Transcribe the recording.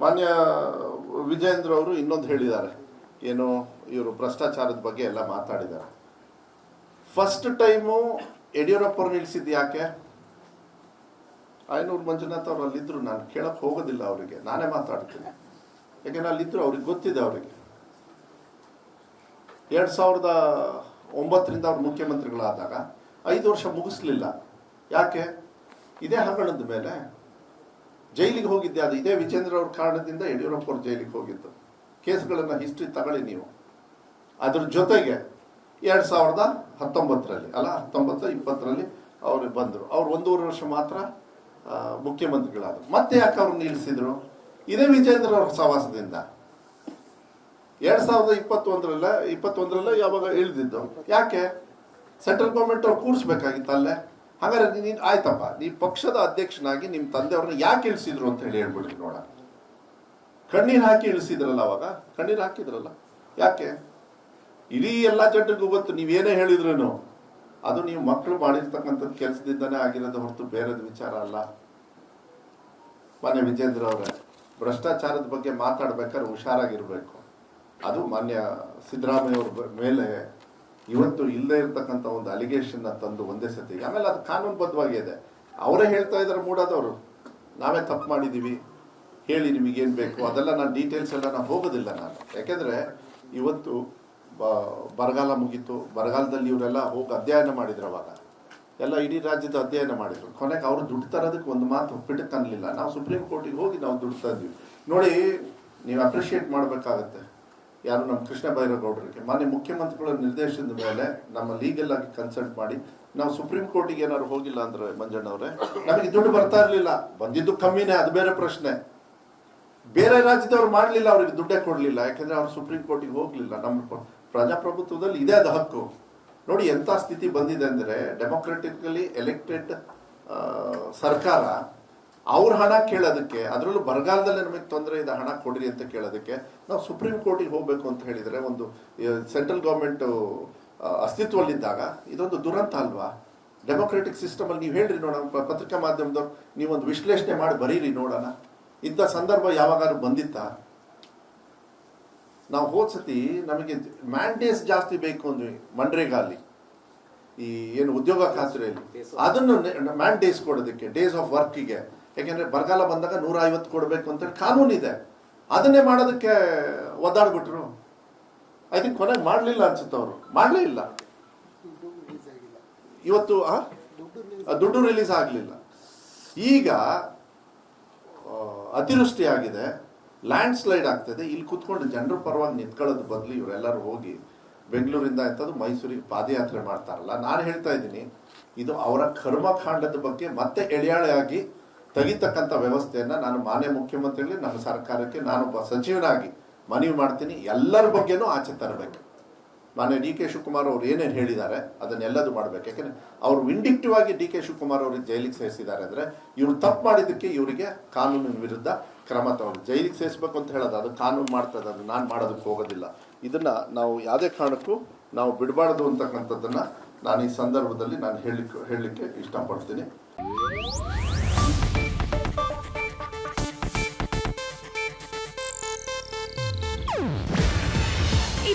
ಮಾನ್ಯ ವಿಜೇಂದ್ರ ಅವರು ಇನ್ನೊಂದು ಹೇಳಿದ್ದಾರೆ. ಏನು, ಇವರು ಭ್ರಷ್ಟಾಚಾರದ ಬಗ್ಗೆ ಎಲ್ಲ ಮಾತಾಡಿದ್ದಾರೆ. ಫಸ್ಟ್ ಟೈಮು ಯಡಿಯೂರಪ್ಪ ಅವ್ರು ಯಾಕೆ? ಆಯನೂರು ಮಂಜುನಾಥ್ ಅವ್ರು ಅಲ್ಲಿದ್ರು, ನಾನು ಕೇಳಕ್ ಹೋಗೋದಿಲ್ಲ ಅವರಿಗೆ. ನಾನೇ ಮಾತಾಡ್ತೀನಿ. ಯಾಕೆಂದ್ರೆ ಅಲ್ಲಿದ್ರು, ಅವ್ರಿಗೆ ಗೊತ್ತಿದೆ ಅವರಿಗೆ. ಎರಡು ಸಾವಿರದ ಒಂಬತ್ತರಿಂದ ಅವ್ರು ಮುಖ್ಯಮಂತ್ರಿಗಳಾದಾಗ, ಐದು ವರ್ಷ ಮುಗಿಸ್ಲಿಲ್ಲ. ಯಾಕೆ? ಇದೇ ಹಗರಣದ ಮೇಲೆ ಜೈಲಿಗೆ ಹೋಗಿದ್ದೆ, ಅದು ಇದೇ ವಿಜೇಂದ್ರ ಅವ್ರ ಕಾರಣದಿಂದ ಯಡಿಯೂರಪ್ಪ ಅವ್ರ ಜೈಲಿಗೆ ಹೋಗಿದ್ದು. ಕೇಸ್ಗಳನ್ನು ಹಿಸ್ಟ್ರಿ ತಗೊಳ್ಳಿ ನೀವು. ಅದ್ರ ಜೊತೆಗೆ ಎರಡು ಸಾವಿರದ ಹತ್ತೊಂಬತ್ತರಲ್ಲಿ, ಅಲ್ಲ, ಹತ್ತೊಂಬತ್ತು, ಇಪ್ಪತ್ತರಲ್ಲಿ ಅವರು ಬಂದರು. ಅವ್ರು ಒಂದೂವರೆ ವರ್ಷ ಮಾತ್ರ ಮುಖ್ಯಮಂತ್ರಿಗಳಾದರು. ಮತ್ತೆ ಯಾಕೆ ಅವ್ರನ್ನ ನಿಲ್ಲಿಸಿದ್ರು? ಇದೇ ವಿಜೇಂದ್ರ ಅವ್ರ ಸವಾಸದಿಂದ ಎರಡು ಸಾವಿರದ ಇಪ್ಪತ್ತೊಂದರಲ್ಲ ಇಪ್ಪತ್ತೊಂದರಲ್ಲ ಯಾವಾಗ ಇಳಿದಿದ್ದು? ಯಾಕೆ? ಸೆಂಟ್ರಲ್ ಗೌರ್ಮೆಂಟ್ ಅವ್ರು ಕೂರಿಸ್ಬೇಕಾಗಿತ್ತು ಅಲ್ಲೇ ಹಾಗಾದ್ರೆ ನೀನು ಆಯ್ತಪ್ಪ. ನೀ ಪಕ್ಷದ ಅಧ್ಯಕ್ಷನಾಗಿ ನಿಮ್ಮ ತಂದೆಯವ್ರನ್ನ ಯಾಕೆ ಇಳಿಸಿದ್ರು ಅಂತ ಹೇಳಿ ಹೇಳ್ಬಿಡ್ರಿ ನೋಡ. ಕಣ್ಣೀರು ಹಾಕಿ ಇಳಿಸಿದ್ರಲ್ಲ ಅವಾಗ? ಕಣ್ಣೀರು ಹಾಕಿದ್ರಲ್ಲ. ಯಾಕೆ? ಇಡೀ ಎಲ್ಲ ಜಡ್ಡಿಗೂ ಗೊತ್ತು ನೀವೇನೇ ಹೇಳಿದ್ರೇನು. ಅದು ನೀವು ಮಕ್ಕಳು ಮಾಡಿರ್ತಕ್ಕಂಥದ್ದು ಕೆಲಸದಿಂದನೇ ಆಗಿರೋದು ಹೊರತು ಬೇರೆದು ವಿಚಾರ ಅಲ್ಲ. ಮಾನ್ಯ ವಿಜೇಂದ್ರ ಅವರೇ, ಭ್ರಷ್ಟಾಚಾರದ ಬಗ್ಗೆ ಮಾತಾಡ್ಬೇಕಾದ್ರೆ ಹುಷಾರಾಗಿರ್ಬೇಕು. ಅದು ಮಾನ್ಯ ಸಿದ್ದರಾಮಯ್ಯ ಅವ್ರ ಮೇಲೆ ಇವತ್ತು ಇಲ್ಲದೆ ಇರತಕ್ಕಂಥ ಒಂದು ಅಲಿಗೇಷನ್ ತಂದು ಒಂದೇ ಸತಿ ಆಮೇಲೆ ಅದು ಕಾನೂನುಬದ್ಧವಾಗಿದೆ ಅವರೇ ಹೇಳ್ತಾ ಇದ್ದಾರೆ ಮೂಡಾದವರು. ನಾವೇ ತಪ್ಪು ಮಾಡಿದೀವಿ. ಹೇಳಿ ನಿಮಗೇನು ಬೇಕು? ಅದೆಲ್ಲ ನಾನು ಡೀಟೇಲ್ಸ್ ಎಲ್ಲ ನಾನು ಹೋಗೋದಿಲ್ಲ ನಾನು. ಯಾಕೆಂದ್ರೆ ಇವತ್ತು ಬರಗಾಲ ಮುಗೀತು. ಬರಗಾಲದಲ್ಲಿ ಇವರೆಲ್ಲ ಹೋಗಿ ಅಧ್ಯಯನ ಮಾಡಿದ್ರು ಅವಾಗ. ಎಲ್ಲ ಇಡೀ ರಾಜ್ಯದ ಅಧ್ಯಯನ ಮಾಡಿದ್ರು. ಕೊನೆಗೆ ಅವರು ದುಡ್ಡು ತರೋದಕ್ಕೆ ಒಂದು ಮಾತು ಒಪ್ಪಿಟ್ಟು ತನ್ನಲಿಲ್ಲ ನಾವು ಸುಪ್ರೀಂ ಕೋರ್ಟಿಗೆ ಹೋಗಿ ನಾವು ದುಡ್ಡು ತಂದ್ವಿ. ನೋಡಿ, ನೀವು ಅಪ್ರಿಷಿಯೇಟ್ ಮಾಡಬೇಕಾಗತ್ತೆ. ಯಾರು ನಮ್ಮ ಕೃಷ್ಣ ಬೈರೇಗೌಡರಿಗೆ ಮಾನ್ಯ ಮುಖ್ಯಮಂತ್ರಿಗಳ ನಿರ್ದೇಶನದ ಮೇಲೆ ನಮ್ಮ ಲೀಗಲ್ ಆಗಿ ಕನ್ಸಲ್ಟ್ ಮಾಡಿ, ನಾವು ಸುಪ್ರೀಂ ಕೋರ್ಟಿಗೆ ಏನಾದ್ರು ಹೋಗಿಲ್ಲ ಅಂದ್ರೆ ಮಂಜಣ್ಣವ್ರೆ ನಮಗೆ ದುಡ್ಡು ಬರ್ತಾ ಇರಲಿಲ್ಲ. ಬಂದಿದ್ದು ಕಮ್ಮಿನೇ, ಅದು ಬೇರೆ ಪ್ರಶ್ನೆ. ಬೇರೆ ರಾಜ್ಯದವ್ರು ಮಾಡಲಿಲ್ಲ, ಅವ್ರಿಗೆ ದುಡ್ಡೇ ಕೊಡಲಿಲ್ಲ. ಯಾಕಂದ್ರೆ ಅವ್ರು ಸುಪ್ರೀಂ ಕೋರ್ಟಿಗೆ ಹೋಗ್ಲಿಲ್ಲ. ನಮ್ಮ ಪ್ರಜಾಪ್ರಭುತ್ವದಲ್ಲಿ ಇದೇ ಅದು ಹಕ್ಕು. ನೋಡಿ ಎಂಥ ಸ್ಥಿತಿ ಬಂದಿದೆ ಅಂದರೆ ಡೆಮೊಕ್ರೆಟಿಕಲಿ ಎಲೆಕ್ಟೆಡ್ ಸರ್ಕಾರ ಅವ್ರ ಹಣ ಕೇಳೋದಕ್ಕೆ ಅದರಲ್ಲೂ ಬರಗಾಲದಲ್ಲಿ ನಮಗೆ ತೊಂದರೆ ಇದೆ ಹಣ ಕೊಡ್ರಿ ಅಂತ ಕೇಳೋದಕ್ಕೆ ನಾವು ಸುಪ್ರೀಂ ಕೋರ್ಟಿಗೆ ಹೋಗಬೇಕು ಅಂತ ಹೇಳಿದರೆ ಒಂದು ಸೆಂಟ್ರಲ್ ಗೌರ್ಮೆಂಟು ಅಸ್ತಿತ್ವದಲ್ಲಿದ್ದಾಗ ಇದೊಂದು ದುರಂತ ಅಲ್ವಾ? ಡೆಮೊಕ್ರೆಟಿಕ್ ಸಿಸ್ಟಮಲ್ಲಿ ನೀವು ಹೇಳ್ರಿ ನೋಡೋಣ ಪತ್ರಿಕಾ ಮಾಧ್ಯಮದವ್ರು ನೀವೊಂದು ವಿಶ್ಲೇಷಣೆ ಮಾಡಿ ಬರೀರಿ ನೋಡೋಣ. ಇಂಥ ಸಂದರ್ಭ ಯಾವಾಗಾದ್ರೂ ಬಂದಿತ್ತಾ? ನಾವು ಹೋದ ಸತಿ ನಮಗೆ ಮ್ಯಾಂಡೇಸ್ ಜಾಸ್ತಿ ಬೇಕು ಅಂದ್ವಿ ಮಂಡ್ರೇಗಾಲಿ ಈ ಏನು ಉದ್ಯೋಗ ಖಾತ್ರಿಯಲ್ಲಿ. ಅದನ್ನು ಮ್ಯಾಂಡೇಸ್ ಕೊಡೋದಕ್ಕೆ ಡೇಸ್ ಆಫ್ ವರ್ಕಿಗೆ ಯಾಕೆಂದ್ರೆ ಬರಗಾಲ ಬಂದಾಗ ನೂರ ಐವತ್ತು ಕೊಡಬೇಕು ಅಂತೇಳಿ ಇದೆ. ಅದನ್ನೇ ಮಾಡೋದಕ್ಕೆ ಒದ್ದಾಡ್ಬಿಟ್ರು. ಐ ಥಿಂಕ್ ಕೊನೆಗೆ ಮಾಡಲಿಲ್ಲ ಅನ್ಸುತ್ತೆ ಅವರು. ಮಾಡಲೇ ಇಲ್ಲ. ಇವತ್ತು ದುಡ್ಡು ರಿಲೀಸ್ ಆಗಲಿಲ್ಲ. ಈಗ ಅತಿವೃಷ್ಟಿ ಆಗಿದೆ. ಲ್ಯಾಂಡ್ ಸ್ಲೈಡ್ ಆಗ್ತದೆ. ಇಲ್ಲಿ ಕುತ್ಕೊಂಡು ಜನರ ಪರವಾಗಿ ನಿಂತ್ಕೊಳ್ಳೋದು ಬದಲು ಇವರೆಲ್ಲರೂ ಹೋಗಿ ಬೆಂಗಳೂರಿಂದ ಎಂಥದ್ದು ಮೈಸೂರಿಗೆ ಪಾದಯಾತ್ರೆ ಮಾಡ್ತಾರಲ್ಲ. ನಾನು ಹೇಳ್ತಾ ಇದ್ದೀನಿ, ಇದು ಅವರ ಕರ್ಮಕಾಂಡದ ಬಗ್ಗೆ ಮತ್ತೆ ಎಳೆಯಾಳೆಯಾಗಿ ತೆಗಿತಕ್ಕಂಥ ವ್ಯವಸ್ಥೆಯನ್ನು ನಾನು ಮಾನ್ಯ ಮುಖ್ಯಮಂತ್ರಿಗಳಿಗೆ ನಮ್ಮ ಸರ್ಕಾರಕ್ಕೆ ನಾನೊಬ್ಬ ಸಚಿವನಾಗಿ ಮನವಿ ಮಾಡ್ತೀನಿ. ಎಲ್ಲರ ಬಗ್ಗೆನೂ ಆಚೆ ತರಬೇಕು. ಮಾನ್ಯ ಡಿ ಕೆ ಶಿವಕುಮಾರ್ ಅವರು ಏನೇನು ಹೇಳಿದ್ದಾರೆ, ಅದನ್ನೆಲ್ಲದು ಮಾಡಬೇಕು. ಯಾಕೆಂದರೆ ಅವರು ವಿಂಡಿಕ್ಟಿವ್ ಆಗಿ ಡಿ ಕೆ ಶಿವಕುಮಾರ್ ಅವ್ರಿಗೆ ಜೈಲಿಗೆ ಸೇರಿಸಿದ್ದಾರೆ ಅಂದರೆ ಇವರು ತಪ್ಪು ಮಾಡಿದ್ದಕ್ಕೆ ಇವರಿಗೆ ಕಾನೂನಿನ ವಿರುದ್ಧ ಕ್ರಮ ತಗೊಂಡು ಜೈಲಿಗೆ ಸೇರಿಸಬೇಕು ಅಂತ ಹೇಳೋದು, ಅದು ಕಾನೂನು ಮಾಡ್ತದೆ, ಅದು ನಾನು ಮಾಡೋದಕ್ಕೆ ಹೋಗೋದಿಲ್ಲ. ಇದನ್ನು ನಾವು ಯಾವುದೇ ಕಾರಣಕ್ಕೂ ನಾವು ಬಿಡಬಾರ್ದು ಅಂತಕ್ಕಂಥದ್ದನ್ನು ನಾನು ಈ ಸಂದರ್ಭದಲ್ಲಿ ನಾನು ಹೇಳಲಿಕ್ಕೆ ಹೇಳಲಿಕ್ಕೆ ಇಷ್ಟಪಡ್ತೀನಿ.